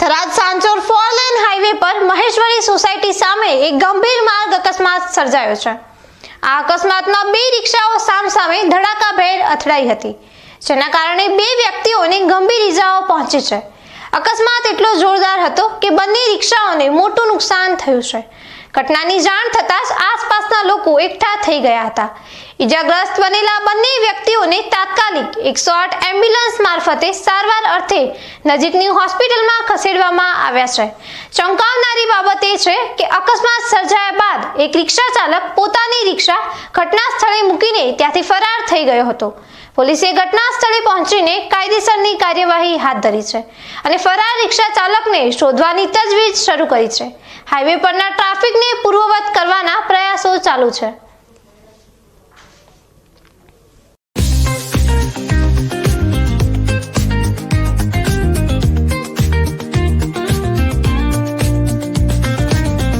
Tharad Sanchore four lane highway પર Maheshwari society સામે એક ગંભીર માર્ગ અકસ્માત સર્જાયો છે. આ અકસ્માતમાં બે રિક્ષાઓ સામસામે ધડાકાભેર અથડાઈ હતી, જેના કારણે બે વ્યક્તિઓને ગંભીર ઈજાઓ પહોંચી છે. અકસ્માત એટલો જોરદાર હતો કે બંને રિક્ષાઓને મોટું નુકસાન થયું છે. ઘટનાની જાણ થતાં જ આસપાસના લોકો એકઠા થઈ ગયા હતા. ઈજાગ્રસ્ત બનેલા બંને વ્યક્તિઓને તાત્કાલિક એકસો આઠ એમ્બ્યુલન્સ મારફતે સારવાર અર્થે નજીકની હોસ્પિટલમાં ખસેડવામાં આવ્યા છે. ચોંકાવનારી બાબત એ છે કે અકસ્માત સર્જાયા બાદ એક રિક્ષા ચાલક પોતાની રિક્ષા ઘટના સ્થળે મૂકીને ત્યાંથી ફરાર થઈ ગયો હતો. પોલીસે ઘટના સ્થળે પહોંચીને કાયદેસરની કાર્યવાહી હાથ ધરી છે અને ફરાર રિક્ષા ચાલકને શોધવાની તજવીજ શરૂ કરી છે. હાઈવે પરના ટ્રાફિકને પૂર્વવત કરવાના પ્રયાસો ચાલુ છે.